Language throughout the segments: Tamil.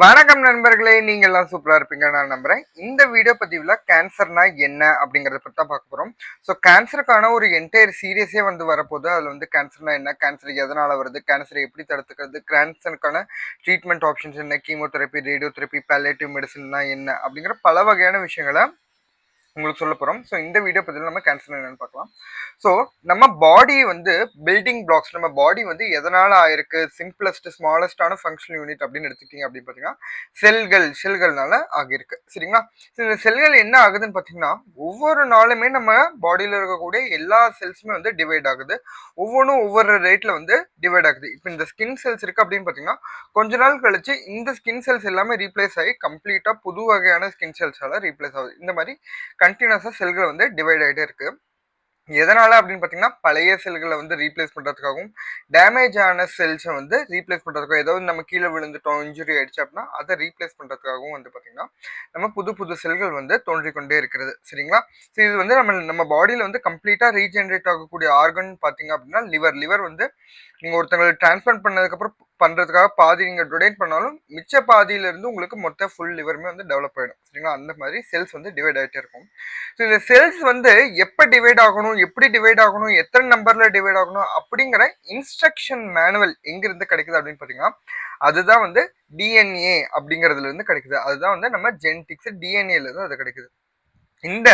வணக்கம் நண்பர்களே நீங்கள் எல்லாம் சூப்பராக இருப்பீங்க நான் நம்புறேன். இந்த வீடியோ பதிவில் கேன்சர்னா என்ன அப்படிங்கிறத பற்றி தான் பார்க்க போகிறோம் ஸோ கேன்சருக்கான ஒரு என்டையர் சீரியஸே வந்து வரப்போகுது. அதில் வந்து கேன்சர்னா என்ன கேன்சர் எதனால் வருது கேன்சரை எப்படி தடுத்துக்கிறது கேன்சருக்கான ட்ரீட்மெண்ட் ஆப்ஷன்ஸ் என்ன கீமோதெரப்பி ரேடியோ தெரப்பி பேலேட்டிவ் மெடிசன்னா என்ன அப்படிங்கிற பல வகையான விஷயங்களை உங்களுக்கு சொல்ல போகிறோம் ஸோ இந்த வீடியோ பதிவில் நம்ம கேன்சர் என்னன்னு பார்க்கலாம். ஸோ நம்ம பாடி வந்து பில்டிங் பிளாக்ஸ் நம்ம பாடி வந்து எதனால் ஆயிருக்கு? சிம்பிளஸ்ட் ஸ்மாலஸ்டான ஃபங்க்ஷனல் யூனிட் அப்படின்னு எடுத்துக்கிட்டீங்க அப்படின்னு பார்த்தீங்கன்னா செல்கள் செல்கள்னால ஆகியிருக்கு. சரிங்களா? இந்த செல்கள் என்ன ஆகுதுன்னு பார்த்தீங்கன்னா ஒவ்வொரு நாளுமே நம்ம பாடியில் இருக்கக்கூடிய எல்லா செல்ஸுமே வந்து டிவைட் ஆகுது. ஒவ்வொன்றும் ஒவ்வொரு ரேட்டில் வந்து டிவைட் ஆகுது. இப்போ இந்த ஸ்கின் செல்ஸ் இருக்குது அப்படின்னு பார்த்தீங்கன்னா கொஞ்ச நாள் கழிச்சு இந்த ஸ்கின் செல்ஸ் எல்லாமே ரீப்ளேஸ் ஆகி கம்ப்ளீட்டாக புது வகையான ஸ்கின் செல்ஸால் ரீப்ளேஸ் ஆகுது. இந்த மாதிரி கண்டினியூஸாக செல்கள் வந்து டிவைட் ஆகிட்டே இருக்கு. எதனால அப்படின்னு பார்த்தீங்கன்னா பழைய செல்களை வந்து ரீப்ளேஸ் பண்ணுறதுக்காகவும் டேமேஜ் ஆன செல்ஸை வந்து ரீப்ளேஸ் பண்ணுறதுக்காக ஏதாவது நம்ம கீழே விழுந்துட்டோம் இன்ஜுரி ஆயிடுச்சு அப்படின்னா அதை ரீப்ளேஸ் பண்ணுறதுக்காகவும் வந்து பார்த்தீங்கன்னா நம்ம புது புது செல்கள் வந்து தோன்றிக்கொண்டே இருக்கிறது. சரிங்களா? ஸோ இது வந்து நம்ம நம்ம பாடியில் வந்து கம்ப்ளீட்டாக ரீஜென்ரேட் ஆகக்கூடிய ஆர்கன் பார்த்தீங்க அப்படின்னா லிவர் லிவர் வந்து நீங்கள் ஒருத்தங்களை டிரான்ஸ்பிளான்ட் பண்ணதுக்கப்புறம் பண்ணுறதுக்காக பாதி நீங்கள் டொனேட் பண்ணாலும் மிச்ச பாதியிலேருந்து உங்களுக்கு மொத்த ஃபுல் லிவருமே வந்து டெவலப் ஆகிடும் சரிங்களா? அந்த மாதிரி செல்ஸ் வந்து டிவைட் ஆகிட்டே இருக்கும். ஸோ இந்த செல்ஸ் வந்து எப்போ டிவைட் ஆகணும் எப்படி டிவைட் ஆகணும் எத்தனை நம்பரில் டிவைட் ஆகணும் அப்படிங்கிற இன்ஸ்ட்ரக்ஷன் மேனுவல் எங்கேருந்து கிடைக்குது அப்படின்னு பார்த்தீங்கன்னா அதுதான் வந்து டிஎன்ஏ அப்படிங்கிறதுலேருந்து கிடைக்குது. அதுதான் வந்து நம்ம ஜெனடிக்ஸ் டிஎன்ஏல இருந்து அது கிடைக்குது. இந்த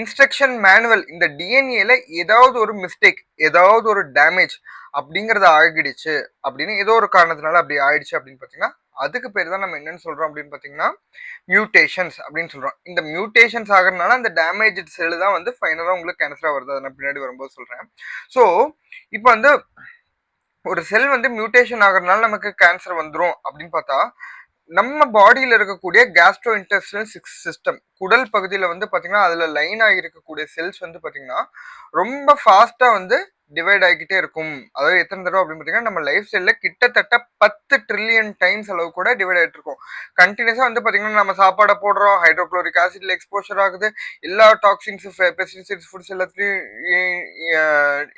இன்ஸ்ட்ரக்ஷன் மேனுவல் இந்த டிஎன்ஏல ஏதாவது ஒரு மிஸ்டேக் ஏதாவது ஒரு டேமேஜ் அப்படிங்கறது ஆகிடுச்சு அப்படின்னு ஏதோ ஒரு காரணத்தினால அப்படி ஆயிடுச்சு அப்படின்னு பார்த்தீங்கன்னா அதுக்கு பேர் தான் நம்ம என்னன்னு சொல்றோம் அப்படின்னு பார்த்தீங்கன்னா மியூட்டேஷன்ஸ் அப்படின்னு சொல்றோம். இந்த மியூட்டேஷன்ஸ் ஆகிறதுனால அந்த டேமேஜ் செல் தான் வந்து ஃபைனலாக உங்களுக்கு கேன்சராக வருது. அதை நான் பின்னாடி வரும்போது சொல்றேன். ஸோ இப்போ வந்து ஒரு செல் வந்து மியூட்டேஷன் ஆகிறதுனால நமக்கு கேன்சர் வந்துடும் அப்படின்னு பார்த்தா நம்ம பாடியில் இருக்கக்கூடிய கேஸ்ட்ரோ இன்டெஸ்டினல் சிஸ்டம் குடல் பகுதியில் வந்து பார்த்தீங்கன்னா அதில் லைன் ஆகியிருக்கக்கூடிய செல்ஸ் வந்து பார்த்தீங்கன்னா ரொம்ப ஃபாஸ்ட்டாக வந்து டிவைட் ஆகிக்கிட்டே இருக்கும். அதாவது எத்தனை தடவை அப்படின்னு பார்த்தீங்கன்னா நம்ம லைஃப் ஸ்டைலில் கிட்டத்தட்ட பத்து ட்ரில்லியன் டைம்ஸ் அளவு கூட டிவைட் ஆகிட்டு இருக்கும். கண்டினியூஸாக வந்து பார்த்தீங்கன்னா நம்ம சாப்பாடை போடுறோம் ஹைட்ரோக்ளோரிக் ஆசிட்ல எக்ஸ்போஷர் ஆகுது எல்லா டாக்ஸின்ஸ் பெஸ்டிசைட்ஸ் ஃபுட்ஸ் எல்லாத்துலேயும்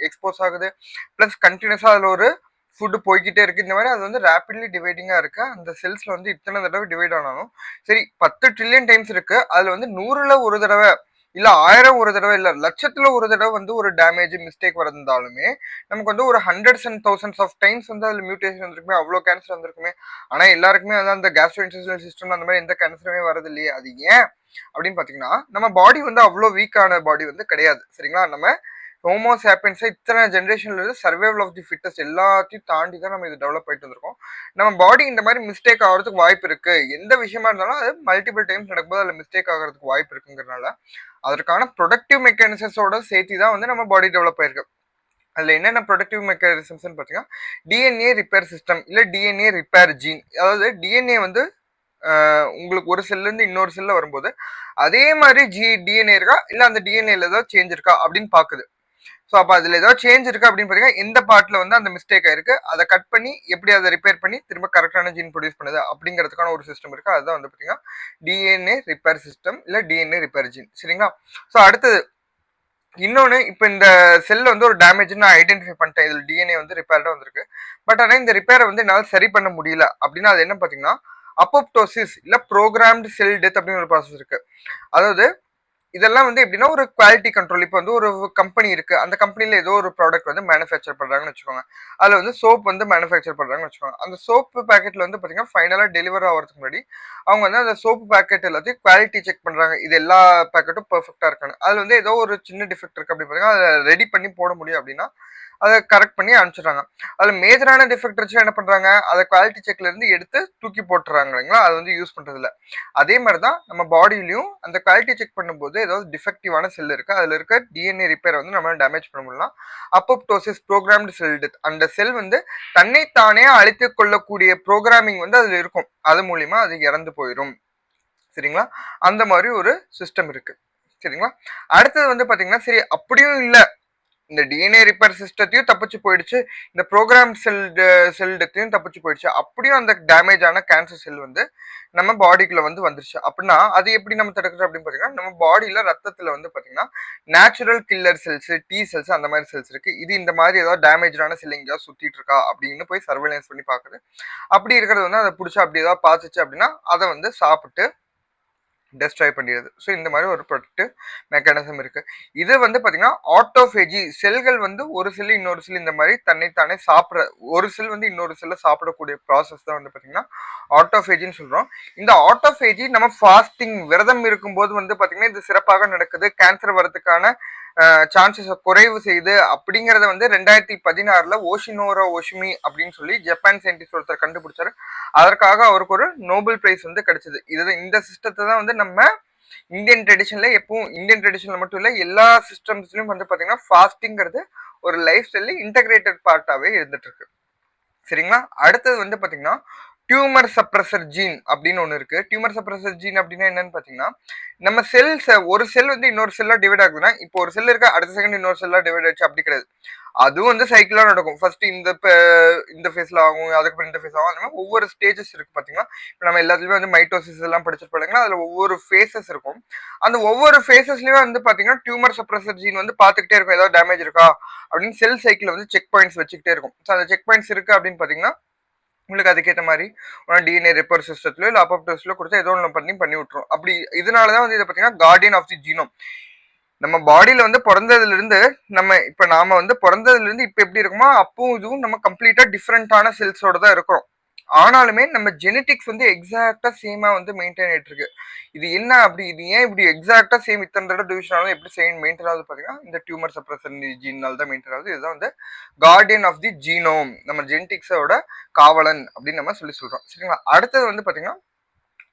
எக்ஸ்போஸ் ஆகுது. ப்ளஸ் கண்டினியூஸாக அதில் ஒரு ஃபுட்டு போய்கிட்டே இருக்கு. இந்த மாதிரி அது வந்து ரேப்பிட்லி டிவைடிங்காக இருக்கு. அந்த செல்ஸில் வந்து இத்தனை தடவை டிவைட் ஆனாலும் சரி பத்து ட்ரில்லியன் டைம்ஸ் இருக்கு. அதில் வந்து நூறில் ஒரு தடவை இல்லை ஆயிரம் ஒரு தடவை இல்லை லட்சத்தில் ஒரு தடவை வந்து ஒரு டேமேஜ் மிஸ்டேக் வந்திருந்தாலுமே நமக்கு வந்து ஒரு hundreds and thousands of times வந்து அதில் மியூட்டேஷன் வந்திருக்குமே. அவ்வளோ கேன்சர் வந்திருக்குமே. ஆனால் எல்லாருக்குமே வந்து அந்த கேஸ்ட்ரோஇன்டெஸ்டினல் சிஸ்டம் அந்த மாதிரி எந்த கேன்சருமே வரது இல்லையே அது ஏன்? அப்படின்னு பார்த்தீங்கன்னா நம்ம பாடி வந்து அவ்வளோ வீக்கான பாடி வந்து கிடையாது. சரிங்களா? நம்ம ஹோமோ சாப்பியன்ஸை இத்தனை ஜென்ரேஷன்லேருந்து சர்வைவல் ஆஃப் தி ஃபிட்டஸ் எல்லாத்தையும் தாண்டி தான் நம்ம இது டெவலப் ஆயிட்டு வந்திருக்கோம். நம்ம பாடி இந்த மாதிரி மிஸ்டேக் ஆகிறதுக்கு வாய்ப்பு இருக்குது எந்த விஷயமா இருந்தாலும் அது மல்டிபிள் டைம்ஸ் நடக்கும்போது அதில் மிஸ்டேக் ஆகிறதுக்கு வாய்ப்பு இருக்குங்கிறனால அதற்கான ப்ரொடக்டிவ் மெக்கானிசம்ஸோட சேர்த்து தான் வந்து நம்ம பாடி டெவலப் ஆயிருக்கு. அதில் என்னென்ன ப்ரொடக்டிவ் மெக்கானிசம்ஸ்னு பார்த்தீங்கன்னா டிஎன்ஏ ரிப்பேர் சிஸ்டம் இல்லை டிஎன்ஏ ரிப்பேர் ஜீன் அதாவது டிஎன்ஏ வந்து உங்களுக்கு ஒரு செல்லேருந்து இன்னொரு செல்ல வரும்போது அதே மாதிரி ஜி டிஎன்ஏ இருக்கா? இல்லை அந்த டிஎன்ஏல ஏதாவது சேஞ்ச் இருக்கா? அப்படின்னு பார்க்குது. ஸோ அப்போ அதில் ஏதாவது சேஞ்ச் இருக்கு அப்படின்னு பார்த்தீங்கன்னா எந்த பாட்டில் வந்து அந்த மிஸ்டேக் ஆயிருக்கு. அதை கட் பண்ணி எப்படி அதை ரிப்பேர் பண்ணி திரும்ப கரெக்டான ஜீன் ப்ரொடியூஸ் பண்ணுது அப்படிங்கிறதுக்கான ஒரு சிஸ்டம் இருக்கு. அதுதான் வந்து பார்த்தீங்கன்னா டிஎன்ஏ ரிப்பேர் சிஸ்டம் இல்லை டிஎன்ஏ ரிப்பேர் ஜீன் சரிங்களா? ஸோ அடுத்தது இன்னொன்று இப்போ இந்த செல்ல வந்து ஒரு டேமேஜ் நான் ஐடென்டிஃபை பண்ணிட்டேன். இதில் டிஎன்ஏ வந்து ரிப்பேர்டாக வந்திருக்கு. பட் ஆனால் இந்த ரிப்பேரை வந்து என்னால் சரி பண்ண முடியல. அப்படின்னா அது என்ன பார்த்தீங்கன்னா அப்போப்டோசிஸ் இல்லை ப்ரோக்ராம்டு செல் டெத் அப்படின்னு ஒரு ப்ராசஸ் இருக்குது அதாவது இதெல்லாம் வந்து எப்படின்னா ஒரு குவாலிட்டி கண்ட்ரோல் இப்போ வந்து ஒரு கம்பெனி இருக்கு. அந்த கம்பெனில ஏதோ ஒரு ப்ராடக்ட் வந்து மேனுஃபேக்சர் பண்றாங்கன்னு வச்சுக்கோங்க. அதுல வந்து சோப் வந்து மேனுஃபேக்சர் பண்றாங்கன்னு வச்சுக்கோங்க. அந்த சோப்பு பேக்கெட்ல வந்து பாத்தீங்கன்னா ஃபைனலா டெலிவர் ஆகிறதுக்கு முன்னாடி அவங்க வந்து அந்த சோப்பு பேக்கெட் எல்லாத்தையும் குவாலிட்டி செக் பண்றாங்க. இது எல்லா பேக்கெட்டும் பெர்ஃபெக்டா இருக்கான்னு. அதுல வந்து ஏதோ ஒரு சின்ன டிஃபெக்ட் இருக்கு அப்படி பாத்தீங்கன்னா அதை ரெடி பண்ணி போட முடியும் அப்படின்னா அதை கரெக்ட் பண்ணி அனுப்பிச்சிடுறாங்க. அதில் மேஜரான டிஃபெக்ட் வச்சு என்ன பண்ணுறாங்க அதை குவாலிட்டி செக்லேருந்து எடுத்து தூக்கி போட்டுறாங்க இல்லைங்களா? அதை வந்து யூஸ் பண்ணுறதில்ல அதே மாதிரி தான் நம்ம பாடியிலையும் அந்த குவாலிட்டி செக் பண்ணும்போது ஏதாவது டிஃபெக்டிவான செல் இருக்குது அதில் இருக்க டிஎன்ஏ ரிப்பேர் வந்து நம்மளால் டேமேஜ் பண்ண முடியலாம். அப்போப்டோசிஸ் ப்ரோக்ராம்டு செல் டெத் அந்த செல் வந்து தன்னைத்தானே அழித்து கொள்ளக்கூடிய ப்ரோக்ராமிங் வந்து அதில் இருக்கும். அது மூலிமா அது இறந்து போயிடும். சரிங்களா? அந்த மாதிரி ஒரு சிஸ்டம் இருக்குது சரிங்களா? அடுத்தது வந்து பார்த்தீங்கன்னா சரி அப்படியும் இல்லை. இந்த டிஎன்ஏ ரிப்பேர் சிஸ்டத்தையும் தப்பிச்சு போயிடுச்சு. இந்த ப்ரோக்ராம் செல் செல்டத்தையும் தப்பிச்சு போயிடுச்சு. அப்படியும் அந்த டேமேஜ் ஆன கேன்சர் செல் வந்து நம்ம பாடிக்குள்ள வந்து வந்துருச்சு. அப்படின்னா அது எப்படி நம்ம தடுக்கிறோம் அப்படின்னு பார்த்தீங்கன்னா நம்ம பாடியில் ரத்தத்தில் வந்து பார்த்தீங்கன்னா natural killer cells T cells அந்த மாதிரி செல்ஸ் இருக்கு. இது இந்த மாதிரி ஏதாவது டேமேஜான செல் எங்கேயாவது சுத்திட்டு இருக்கா அப்படின்னு போய் சர்வேலன்ஸ் பண்ணி பார்க்குது. அப்படி இருக்கிறது வந்து அதை பிடிச்சா அப்படி ஏதாவது பார்த்துச்சு அப்படின்னா அதை வந்து சாப்பிட்டு டெஸ்ட்ராய் பண்ணிடுது. ஸோ இந்த மாதிரி ஒரு ப்ரொடக்ட் மெக்கானிசம் இருக்குது இது வந்து பார்த்திங்கன்னா ஆட்டோஃபேஜி செல்கள் வந்து ஒரு செல் இன்னொரு செல் இந்த மாதிரி தன்னைத்தானே சாப்பிட்ற ஒரு செல் வந்து இன்னொரு செல்லை சாப்பிடக்கூடிய ப்ராசஸ் தான் வந்து பார்த்திங்கன்னா ஆட்டோஃபேஜின்னு சொல்கிறோம் இந்த ஆட்டோஃபேஜி நம்ம ஃபாஸ்டிங் விரதம் இருக்கும்போது வந்து பார்த்திங்கன்னா இது சிறப்பாக நடக்குது. கேன்சர் வரதுக்கான சான்சஸை குறைவு செய்து அப்படிங்கிறத வந்து ரெண்டாயிரத்தி பதினாறுல ஓஷினோரோ ஓஷிமி அப்படின்னு சொல்லி ஜப்பான் சயின்டிஸ்ட் ஒருத்தர் கண்டுபிடிச்சாரு. அதற்காக அவருக்கு ஒரு நோபல் பிரைஸ் வந்து கிடைச்சது. இது இந்த சிஸ்டத்தை தான் வந்து நம்ம இந்தியன் ட்ரெடிஷன்ல எப்பவும் இந்தியன் ட்ரெடிஷன்ல மட்டும் இல்ல எல்லா சிஸ்டம்ஸ்லயும் வந்து பாத்தீங்கன்னா ஃபாஸ்டிங்கிறது ஒரு லைஃப் ஸ்டைல இன்டகிரேட்டட் பார்ட்டாவே இருந்துட்டு இருக்கு. சரிங்களா? அடுத்தது வந்து பாத்தீங்கன்னா டியூமர் சப்ரஸர் ஜீன் அப்படின்னு ஒன்று இருக்கு. டியூமர் சப்ரஸர் ஜீன் அப்படின்னா என்னன்னு பார்த்தீங்கன்னா நம்ம செல்ஸ் ஒரு செல் வந்து இன்னொரு செல்லாக டிவைட் ஆகுதுன்னா இப்போ ஒரு செல் இருக்க அடுத்த செகண்ட் இன்னொரு செல்லாக டிவைட் ஆச்சு அப்படி கிடையாது. அதுவும் வந்து சைக்கிளாக நடக்கும். ஃபர்ஸ்ட் இந்த இந்த ஃபேஸில் ஆகும் அதுக்கப்புறம் இந்த ஃபேஸ் ஆகும். அந்த மாதிரி ஒவ்வொரு ஸ்டேஜஸ் இருக்கு பார்த்தீங்கன்னா இப்போ நம்ம எல்லாத்துலேயுமே வந்து மைட்டோசிஸ் எல்லாம் படிச்சிருப்பாங்க அதில் ஒவ்வொரு ஃபேஸஸ் இருக்கும். அந்த ஒவ்வொரு ஃபேஸஸ்லேயுமே வந்து பார்த்தீங்கன்னா டியூமர் சப்ரஸர் ஜீன் வந்து பார்த்துக்கிட்டே இருக்கும். ஏதாவது டேமேஜ் இருக்கா? அப்படின்னு செல் சைக்கிள் வந்து செக் பாயிண்ட்ஸ் வச்சுக்கிட்டே இருக்கும். ஸோ அந்த செக் பாயிண்ட்ஸ் இருக்கு அப்படின்னு பார்த்தீங்கன்னா உங்களுக்கு அதுக்கேற்ற மாதிரி டிஎன்ஏ ரிப்பர் சிஸ்டத்துலயோ இல்லை அப்பப்டோஸ்லயோ கொடுத்து ஏதோ ஒன்று பண்ணி பண்ணி விட்டுரும். அப்படி இதனால தான் வந்து இதை பார்த்தீங்கன்னா கார்டியன் ஆஃப் தி ஜீனோம் நம்ம பாடியில வந்து பிறந்ததுலேருந்து நம்ம இப்போ நாம வந்து பிறந்ததுலேருந்து இப்போ எப்படி இருக்குமோ அப்பவும் இதுவும் நம்ம கம்ப்ளீட்டாக டிஃப்ரெண்ட்டான செல்ஸோட தான் இருக்கிறோம். ஆனாலுமே நம்ம ஜெனட்டிக்ஸ் வந்து எக்ஸாக்டா சேமா வந்து மெயின்டைன் ஆயிட்டு இருக்கு இது என்ன அப்படி இது ஏன் இப்படி எக்ஸாக்டா சேம் இத்தனை தடவை டிவிஷன் ஆகும் எப்படி சேம் மெயின்டைன் ஆகுது பாத்தீங்கன்னா இந்த டியூமர் சப்ரஸன் ஜீனால் தான் மெயின்டைன் ஆகுது. இதுதான் வந்து கார்டியன் ஆஃப் தி ஜீனோம் நம்ம ஜெனட்டிக்ஸோட காவலன் அப்படின்னு நம்ம சொல்லி சொல்றோம். சரிங்களா? அடுத்தது வந்து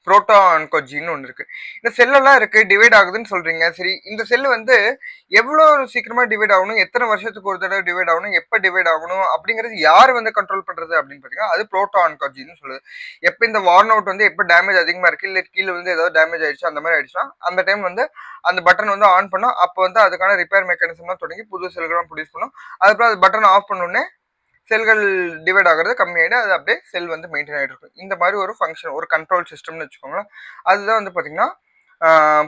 புரோட்டோ ஆன்கோஜின்னு ஒன்று இருக்குது இந்த செல்லெல்லாம் இருக்குது டிவைட் ஆகுதுன்னு சொல்கிறீங்க சரி இந்த செல் வந்து எவ்வளோ சீக்கிரமாக டிவைட் ஆகணும் எத்தனை வருஷத்துக்கு ஒரு தடவை டிவைட் ஆகணும் எப்போ டிவைட் ஆகணும் அப்படிங்கிறது யார் வந்து கண்ட்ரோல் பண்ணுறது அப்படின்னு பார்த்தீங்கன்னா அது புரோட்டான்கோஜின்னு சொல்லுது. எப்போ இந்த வார்ன் அவுட் வந்து எப்போ டேமேஜ் அதிகமாக இருக்குது இல்லை கீழே வந்து ஏதாவது டேமேஜ் ஆயிடுச்சு அந்த மாதிரி ஆயிடுச்சுன்னா அந்த டைம் வந்து அந்த பட்டன் வந்து ஆன் பண்ணோம் அப்போ வந்து அதுக்கான ரிப்பேர் மெக்கானிசம்லாம் தொடங்கி புது செல்கள்லாம் ப்ரொடியூஸ் பண்ணும். அதுக்கப்புறம் அது பட்டன் ஆஃப் பண்ணோடனே செல்கள் டிவைட் ஆகுறது கம்மியாயிடு அது அப்படியே செல் வந்து மெயின்டைன் ஆகிட்டு இருக்கும். இந்த மாதிரி ஒரு ஃபங்க்ஷன் ஒரு கண்ட்ரோல் சிஸ்டம்னு வச்சுக்கோங்களேன். அதுதான் வந்து பார்த்தீங்கன்னா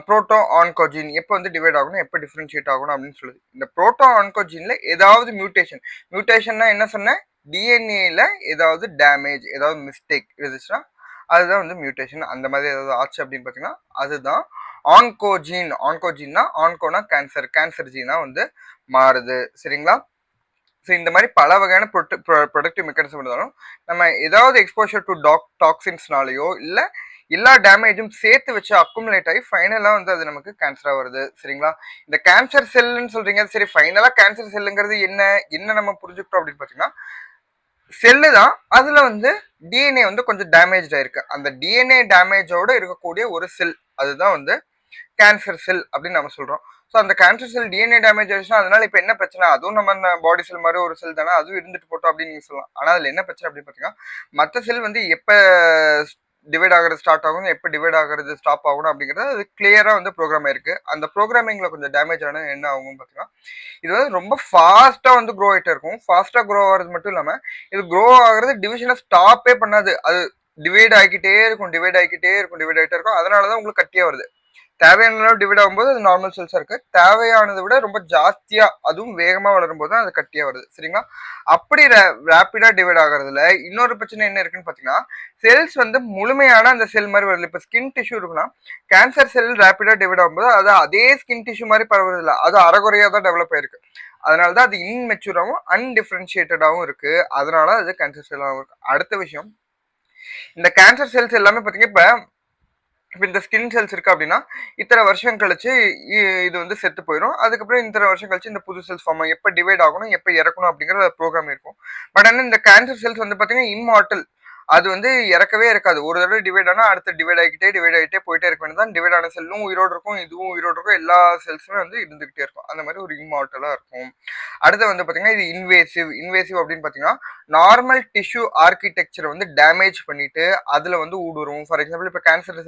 ப்ரோட்டோ ஆன்கோஜின் எப்போ வந்து டிவைட் ஆகணும் எப்போ டிஃப்ரென்ஷியேட் ஆகணும் அப்படின்னு சொல்லுது. இந்த ப்ரோட்டோ ஆன்கோஜினில் ஏதாவது மியூட்டேஷன் மியூட்டேஷன்னா என்ன சொன்னேன்? டிஎன்ஏல ஏதாவது டேமேஜ் ஏதாவது மிஸ்டேக் இருந்துச்சுன்னா அதுதான் வந்து மியூட்டேஷன் அந்த மாதிரி ஏதாவது ஆச்சு அப்படின்னு பார்த்தீங்கன்னா அதுதான் ஆன்கோஜீன் ஆன்கோஜீன்னா ஆன்கோனா கேன்சர் கேன்சர் ஜீனா வந்து மாறுது. சரிங்களா? ஸோ இந்த மாதிரி பல வகையான ப்ரொடக்டிவ் மெக்கானிசம் இருந்தாலும் நம்ம ஏதாவது எக்ஸ்போஷர் டு டாக் டாக்ஸின்ஸ்னாலேயோ இல்லை எல்லா டேமேஜும் சேர்த்து வச்சு அக்குமுலேட் ஆகி ஃபைனலாக வந்து அது நமக்கு கேன்சராக வருது. சரிங்களா? இந்த கேன்சர் செல்லுன்னு சொல்கிறீங்க சரி ஃபைனலாக கேன்சர் செல்லுங்கிறது என்ன? என்ன நம்ம புரிஞ்சுக்கிட்டோம் அப்படின்னு பார்த்தீங்கன்னா செல்லு தான் அதில் வந்து டிஎன்ஏ வந்து கொஞ்சம் டேமேஜ் ஆயிருக்கு. அந்த டிஎன்ஏ டேமேஜோட இருக்கக்கூடிய ஒரு செல் அதுதான் வந்து கேன்சர் செல் அப்படின்னு நம்ம சொல்கிறோம் ஸோ அந்த கேன்சர் செல் டிஎன்ஏ டேமேஜ் ஆயிடுச்சுன்னா அதனால இப்போ என்ன பிரச்சனை? அதுவும் நம்ம பாடி செல் மாதிரி ஒரு செல் தானே அதுவும் இருந்துட்டு போட்டோம் அப்படின்னு நீங்கள் சொல்லலாம். ஆனால் அதில் என்ன பிரச்சனை அப்படின்னு பார்த்தீங்கன்னா மற்ற செல் வந்து எப்போ டிவைட் ஆகிறது ஸ்டார்ட் ஆகும் எப்போ டிவைட் ஆகிறது ஸ்டாப் ஆகணும் அப்படிங்கிறது அது கிளியராக வந்து ப்ரோக்ராம் இருக்குது அந்த ப்ரோக்ராமிங்கில் கொஞ்சம் டேமேஜ் ஆனால் என்ன ஆகும்னு பார்த்தீங்கன்னா இது வந்து ரொம்ப ஃபாஸ்ட்டாக வந்து க்ரோ ஆகிட்டே இருக்கும். ஃபாஸ்ட்டாக க்ரோ ஆகிறது மட்டும் இல்லாமல் இது க்ரோ ஆகிறது டிவிஷனை ஸ்டாப்பே பண்ணாது. அது டிவைட் ஆகிக்கிட்டே இருக்கும் டிவைட் ஆகிக்கிட்டே இருக்கும் டிவைட் ஆகிட்டே இருக்கும். அதனால தான் உங்களுக்கு கட்டியாக வருது. தேவையான அளவு டிவைட் ஆகும்போது அது நார்மல் செல்ஸாக இருக்குது தேவையானதை விட ரொம்ப ஜாஸ்தியாக அதுவும் வேகமாக வளரும் போது தான் அது கட்டியாக வருது. சரிங்களா? அப்படி ரேப்பிடாக டிவைட் ஆகிறதுல இன்னொரு பிரச்சனை என்ன இருக்குன்னு பார்த்தீங்கன்னா செல்ஸ் வந்து முழுமையான அந்த செல் மாதிரி வருது இப்போ ஸ்கின் டிஷ்யூ இருக்குன்னா கேன்சர் செல் ரேப்பிடாக டிவைட் ஆகும்போது அது அதே ஸ்கின் டிஷ்யூ மாதிரி பரவுறதில்ல. அது அறகுறையாக தான் டெவலப் ஆயிருக்கு. அதனால தான் அது இன்மெச்சூராகவும் அன்டிஃப்ரென்ஷியேட்டடாகவும் இருக்குது அதனால அது கேன்சர் செல்லாகவும் இருக்கு. அடுத்த விஷயம் இந்த கேன்சர் செல்ஸ் எல்லாமே பார்த்தீங்க இப்போ இப்போ இந்த ஸ்கின் செல்ஸ் இருக்கு அப்படின்னா இத்தனை வருஷம் கழிச்சு இது வந்து செத்து போயிடும் அதுக்கப்புறம் இத்தனை வருஷம் கழிச்சு இந்த புது செல்ஸ் ஃபார்ம் எப்போ டிவைட் ஆகணும் எப்போ இறக்கணும் அப்படிங்கிற ப்ரோக்ராம் இருக்கும். பட் ஆனால் இந்த கேன்சர் செல்ஸ் வந்து பார்த்தீங்கன்னா இம்மார்டல் அது வந்து இறக்கவே இருக்காது. ஒரு தடவை டிவைட் ஆனால் அடுத்து டிவைட் ஆகிக்கிட்டே டிவைட் ஆகிட்டே போயிட்டே இருக்க வேண்டியதான் டிவைட் ஆன செல்லும் உயிரோடு இருக்கும் இதுவும் உயிரோடு இருக்கும். எல்லா செல்ஸுமே வந்து இருந்துகிட்டே இருக்கும். அந்த மாதிரி ஒரு இம்மார்ட்டலாக இருக்கும். அடுத்து வந்து பார்த்தீங்கன்னா இது இன்வேசிவ் இன்வேசிவ் அப்படின்னு பார்த்தீங்கன்னா நார்மல் டிஷ்யூ ஆர்கிடெக்சரை வந்து டேமேஜ் பண்ணிட்டு அதில் வந்து ஊடுருவும். ஃபார் எக்ஸாம்பிள் இப்போ கேன்சர்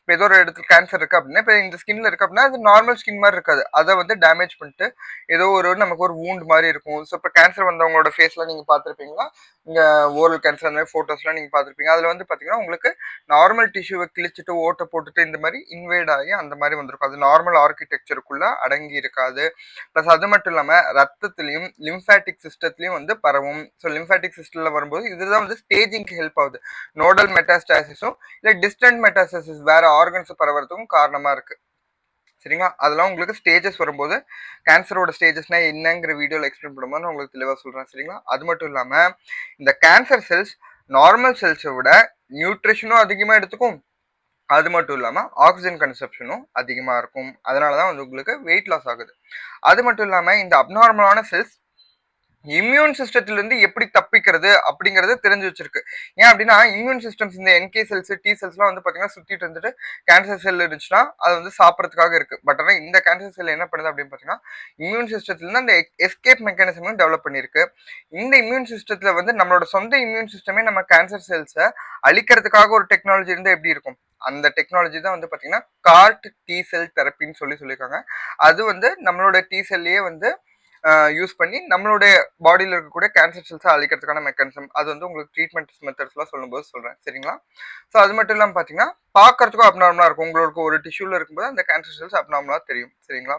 இப்போ ஏதோ ஒரு இடத்துல கேன்சர் இருக்குது அப்படின்னா இப்போ இந்த ஸ்கின்ல இருக்குது அப்படின்னா அது நார்மல் ஸ்கின் மாதிரி இருக்காது. அதை வந்து டேமேஜ் பண்ணிட்டு ஏதோ ஒரு நமக்கு ஒரு வூண்ட் மாதிரி இருக்கும். ஸோ இப்போ கேன்சர் வந்தவங்களோட ஃபேஸ்லாம் நீங்கள் பார்த்துருப்பீங்களா? இங்கே ஓரல் கேன்சர் அந்த மாதிரி ஃபோட்டோஸ்லாம் நீங்கள் பார்த்துருப்பீங்க. அதில் வந்து பார்த்தீங்கன்னா உங்களுக்கு நார்மல் டிஷ்யூவை கிழிச்சிட்டு ஓட்டை போட்டுட்டு இந்த மாதிரி இன்வேட் ஆகி அந்த மாதிரி வந்திருக்கும். அது நார்மல் ஆர்கிடெக்சருக்குள்ளே அடங்கி இருக்காது. ப்ளஸ் அது மட்டும் இல்லாமல் ரத்தத்துலையும் லிம்ஃபேட்டிக் சிஸ்டத்துலையும் வந்து பரவும். ஸோ லிம்ஃபேட்டிக் சிஸ்டத்தில் வரும்போது இதுதான் வந்து ஸ்டேஜிங்க்கு ஹெல்ப் ஆகுது. நோடல் மெட்டாஸ்டாசிஸும் இல்லை டிஸ்டன்ட் மெட்டாஸ்டாசிஸ் வேறு ஆர்கன்ஸ் பரவறதுக்கும் காரணமாக இருக்குது சரிங்களா? அதெல்லாம் உங்களுக்கு ஸ்டேஜஸ் வரும்போது கேன்சரோட ஸ்டேஜஸ்னா என்னங்கிற வீடியோவில் எக்ஸ்பிளைன் பண்ணும்போது நான் உங்களுக்கு தெளிவாக சொல்கிறேன் சரிங்களா? அது மட்டும் இல்லாமல் இந்த கேன்சர் செல்ஸ் நார்மல் செல்ஸை விட நியூட்ரிஷனும் அதிகமாக எடுத்துக்கும். அது மட்டும் இல்லாமல் ஆக்சிஜன் கன்சப்ஷனும் அதிகமாக இருக்கும். அதனால தான் வந்து உங்களுக்கு வெயிட் லாஸ் ஆகுது. அது மட்டும் இல்லாமல் இந்த அப்நார்மலான செல்ஸ் இம்யூன் சிஸ்டத்திலிருந்து எப்படி தப்பிக்கிறது அப்படிங்கறத தெரிஞ்சு வச்சிருக்கு. ஏன் அப்படின்னா இம்யூன் சிஸ்டம்ஸ் இந்த என்கே செல்ஸ் டி செல்ஸ்லாம் வந்து பார்த்தீங்கன்னா சுத்திட்டு இருந்துட்டு கேன்சர் செல் இருந்துச்சுன்னா அது வந்து சாப்பிட்றதுக்காக இருக்கு. பட் ஆனால் இந்த கேன்சர் செல் என்ன பண்ணுது அப்படின்னு பார்த்தீங்கன்னா இம்யூன் சிஸ்டத்துலேருந்து அந்த எஸ்கேப் மெக்கானிசமும் டெவலப் பண்ணியிருக்கு. இந்த இம்யூன் சிஸ்டத்தில் வந்து நம்மளோட சொந்த இம்யூன் சிஸ்டமே நம்ம கேன்சர் செல்ஸை அழிக்கிறதுக்காக ஒரு டெக்னாலஜி இருந்தால் எப்படி இருக்கும்? அந்த டெக்னாலஜி தான் வந்து பார்த்தீங்கன்னா கார்ட் டி செல் தெரப்பின்னு சொல்லி சொல்லியிருக்காங்க. அது வந்து நம்மளோட டி செல்லையே வந்து யூஸ் பண்ணி நம்மளுடைய பாடியில் இருக்கக்கூடிய கேன்சர் செல்ஸை அழிக்கிறதுக்கான மெக்கானிசம் அது வந்து உங்களுக்கு ட்ரீட்மெண்ட் மெத்தட்ஸ்லாம் சொல்லும்போது சொல்கிறேன் சரிங்களா? ஸோ அது மட்டும் இல்லாமல் பார்த்தீங்கன்னா பார்க்கறதுக்கும் அப்நார்மலாக இருக்கும். உங்களுக்கு ஒரு டிஷ்யூவில் இருக்கும்போது அந்த கேன்சர் செல்ஸ் அப்நார்மலாக தெரியும். சரிங்களா?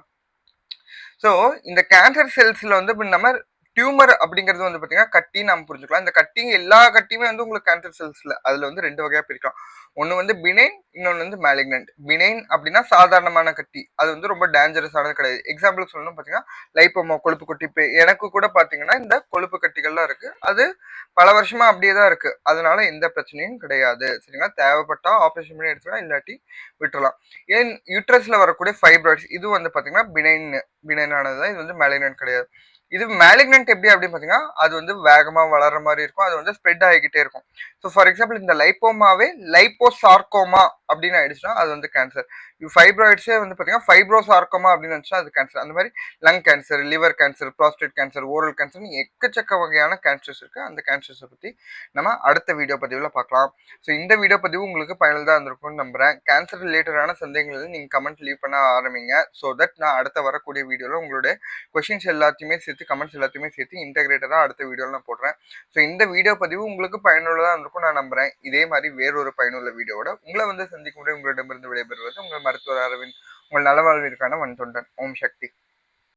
ஸோ இந்த கேன்சர் செல்ஸில் வந்து நம்ம டியூமர் அப்படிங்கிறது வந்து பார்த்தீங்கன்னா கட்டி நம்ம புரிஞ்சுக்கலாம். இந்த கட்டிங் எல்லா கட்டியுமே வந்து உங்களுக்கு கேன்சர் செல்ஸில் அதில் வந்து ரெண்டு வகையாக பிரிக்கலாம். ஒன்று வந்து பினைன் இன்னொன்று வந்து மேலிக்னன்ட் பினைன் அப்படின்னா சாதாரணமான கட்டி. அது வந்து ரொம்ப டேஞ்சரஸானது கிடையாது. எக்ஸாம்பிளுக்கு சொல்லணும் பார்த்தீங்கன்னா லைப்போமா கொழுப்பு கட்டி. இப்போ எனக்கு கூட பார்த்தீங்கன்னா இந்த கொழுப்பு கட்டிகள்லாம் இருக்குது அது பல வருஷமா அப்படியே தான் இருக்குது அதனால எந்த பிரச்சனையும் கிடையாது. சரிங்களா? தேவைப்பட்டா ஆப்ரேஷன் பண்ணி எடுத்துக்கலாம். இல்லாட்டி விட்டுறலாம். ஏன் யூட்ரஸில் வரக்கூடிய ஃபைப்ராய்ட்ஸ் இது வந்து பார்த்தீங்கன்னா பினைன் பினைனானது தான் இது வந்து மேலிக்னன்ட் கிடையாது. இது மேலிக்னன்ட் எப்படி அப்படின்னு பார்த்தீங்கன்னா அது வந்து வேகமாக வளர்ற மாதிரி இருக்கும். அது வந்து ஸ்ப்ரெட் ஆகிக்கிட்டே இருக்கும். ஸோ ஃபார் எக்ஸாம்பிள் இந்த லைப்போமாவே லைப்போசார்கோமா அப்படின்னு ஆயிடுச்சுன்னா அது வந்து கேன்சர் ஃபைப்ராய்ட்ஸே வந்து பார்த்தீங்கன்னா ஃபைப்ரோசார்கோமா அப்படின்னு இருந்துச்சுன்னா அது கேன்சர் அந்த மாதிரி lung cancer liver cancer prostate cancer oral cancer எக்கச்சக்க வகையான கேன்சர்ஸ் இருக்குது அந்த கேன்சர்ஸை பற்றி நம்ம அடுத்த வீடியோ பதிவில் பார்க்கலாம். ஸோ இந்த வீடியோ பதிவு உங்களுக்கு பயனுள்ளதாக இருந்திருக்கும்னு நம்புறேன். கேன்சர் ரிலேட்டடான சந்தேகங்கள் நீங்கள் கமெண்ட் லீவ் பண்ண ஆரம்பிங்க. ஸோ தட் நான் அடுத்த வரக்கூடிய வீடியோவில் உங்களுடைய கொஷின்ஸ் எல்லாத்தையுமே சேர்த்து கமெண்ட்ஸ் எல்லாத்தையுமே சேர்த்து இன்டகிரேட்டடாக அடுத்த வீடியோவில் நான் போடுறேன். ஸோ இந்த வீடியோ பதிவு உங்களுக்கு பயனுள்ளதாக இருந்திருக்கும் நான் நம்புறேன். இதே மாதிரி வேறொரு பயனுள்ள வீடியோவோட உங்களை வந்து சந்திக்கும் முறை உங்களிடமிருந்து விடைபெறுவது உங்கள் மருத்துவர் அரவிந்த். உங்கள் நலவாழ்விற்கான வன் தொண்டன் ஓம் சக்தி.